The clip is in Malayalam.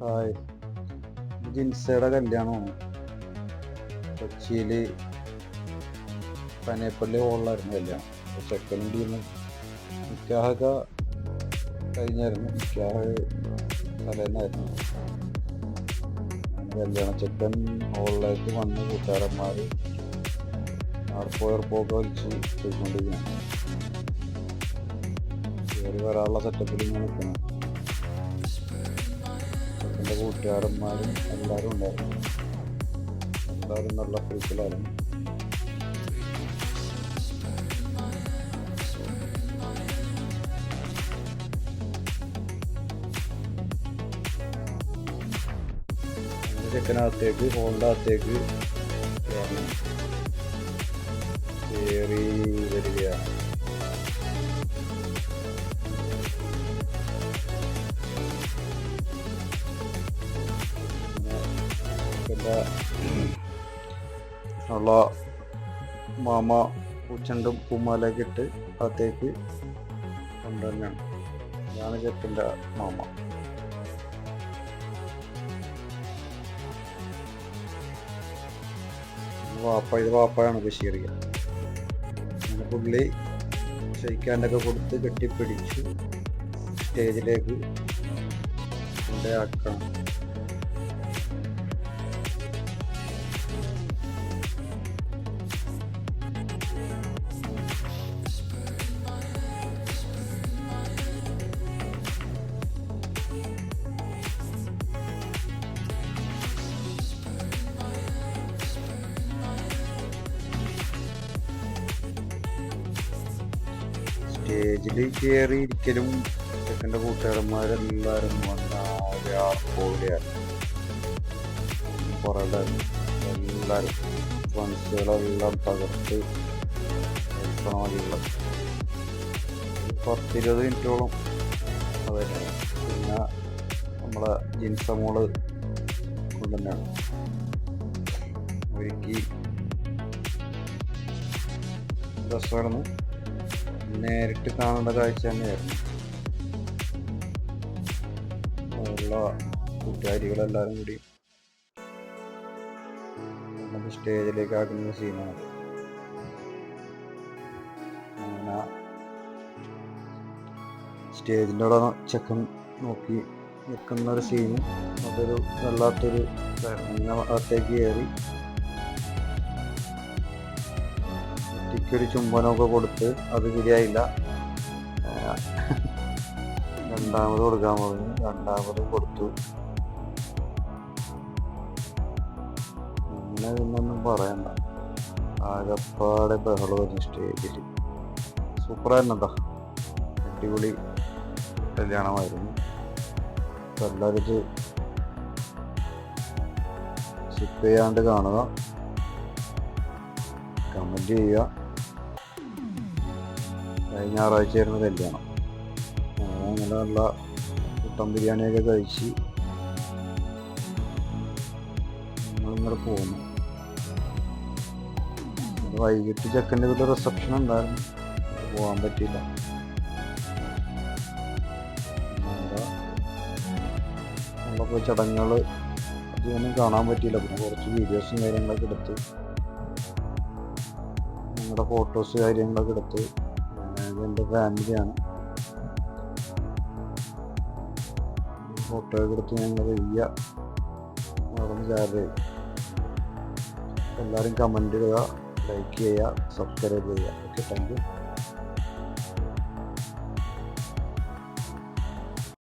ഹായ്. ജിൻസയുടെ കല്യാണമാണ്. കൊച്ചിയിൽ പനേപ്പള്ളി ഹോളിലായിരുന്നു കല്യാണം. സെക്കൻഡ് നിക്കാഹൊക്കെ കഴിഞ്ഞായിരുന്നു. നിക്കാഹ് തലേന്നായിരുന്നു. കല്യാണ ചെക്കൻ ഹോളിലേക്ക് വന്ന് കൂട്ടുകാരന്മാർ ആർപ്പോ എയർപ്പോക്കെ വലിച്ച് പോയിക്കൊണ്ടിരിക്കുകയാണ്. കയറി വരാനുള്ള സെറ്റപ്പിൽ ഇങ്ങനെ നിൽക്കണം കൂട്ടുകാരന്മാരും എല്ലാവരും ഉണ്ടായിരുന്നു. എല്ലാവരും നല്ല ഫ്രീക്കിലായിരുന്നു ചെക്കനകത്തേക്ക് ഹോളിന്റെ അകത്തേക്ക് പിന്നെ ഉള്ള മാമ പൂച്ചണ്ടും പൂമാലയൊക്കെ ഇട്ട് അകത്തേക്ക് കൊണ്ടുവന്നാണ്. ഇതാണ് ചെക്കന്റെ മാമ. വാപ്പ ഇത് വാപ്പയാണ് ബഷീറിയ അങ്ങനെ പുള്ളി ഷെയ്ക്കാന്റെയൊക്കെ കൊടുത്ത് കെട്ടിപ്പിടിച്ച് സ്റ്റേജിലേക്ക് കൊണ്ടേക്കണം സ്റ്റേജിൽ കയറി ഇരിക്കലും ചെക്കന്റെ കൂട്ടുകാരന്മാരെല്ലാവരും വന്ന ആർപ്പോലെയാണ് കുറേ എല്ലാവരും ഫ്രണ്ട്സുകളെല്ലാം തകർത്ത് മതിയുള്ളത് പത്തിരുപത് മിനിറ്റോളം അതെ പിന്നെ നമ്മളെ ജിൻസ മോൾ കൊണ്ടുതന്നെയാണ് ഒരുക്കി രസമായിരുന്നു. നേരിട്ട് കാണേണ്ട കാഴ്ച തന്നെയായിരുന്നു. ഉള്ള കൂട്ടുകാരികളെല്ലാവരും കൂടി സ്റ്റേജിലേക്ക് ആക്കുന്ന സീനാണ്. അങ്ങനെ സ്റ്റേജിന്റെ അവിടെ ചെക്കൻ നോക്കി നിൽക്കുന്ന ഒരു സീനും അതൊരു വല്ലാത്തൊരു അകത്തേക്ക് കയറി കുട്ടിക്കൊരു ചുംബനമൊക്കെ കൊടുത്ത് അത് ശരിയായില്ല. രണ്ടാമത് കൊടുക്കാൻ പറഞ്ഞു. രണ്ടാമത് കൊടുത്തു. അങ്ങനെ പിന്നൊന്നും പറയണ്ട. ആകപ്പാടെ ബഹളമായിരുന്നു സ്റ്റേജിൽ. സൂപ്പറായിരുന്നു എന്താ അടിപൊളി കല്യാണമായിരുന്നു. എല്ലാവരും ചെയ്യാണ്ട് കാണുക. കമന്റ് ചെയ്യുക. കഴിഞ്ഞ ഞായറാഴ്ചയായിരുന്നു കല്യാണം. അങ്ങനെ നല്ല കുട്ടൻ ബിരിയാണിയൊക്കെ കഴിച്ച് നമ്മളിങ്ങോട്ട് പോകുന്നു വൈകിട്ട് ചെക്കന്റെ വീട്ടിൽ റിസപ്ഷൻ ഉണ്ടായിരുന്നു. പോകാൻ പറ്റിയില്ല. ചടങ്ങുകൾ അതൊന്നും കാണാൻ പറ്റിയില്ല. പിന്നെ കുറച്ച് വീഡിയോസും കാര്യങ്ങളൊക്കെ എടുത്ത് ഞങ്ങളുടെ ഫോട്ടോസ് കാര്യങ്ങളൊക്കെ എടുത്ത് എന്റെ ഫാമിലിയാണ് ഫോട്ടോ എടുത്ത് ഞങ്ങൾ വയ്യ. നടന്ന് ചെയ്യും. എല്ലാവരും കമന്റ് ഇടുക ലൈക്ക് ചെയ്യുക സബ്സ്ക്രൈബ് ചെയ്യുക. Okay thank you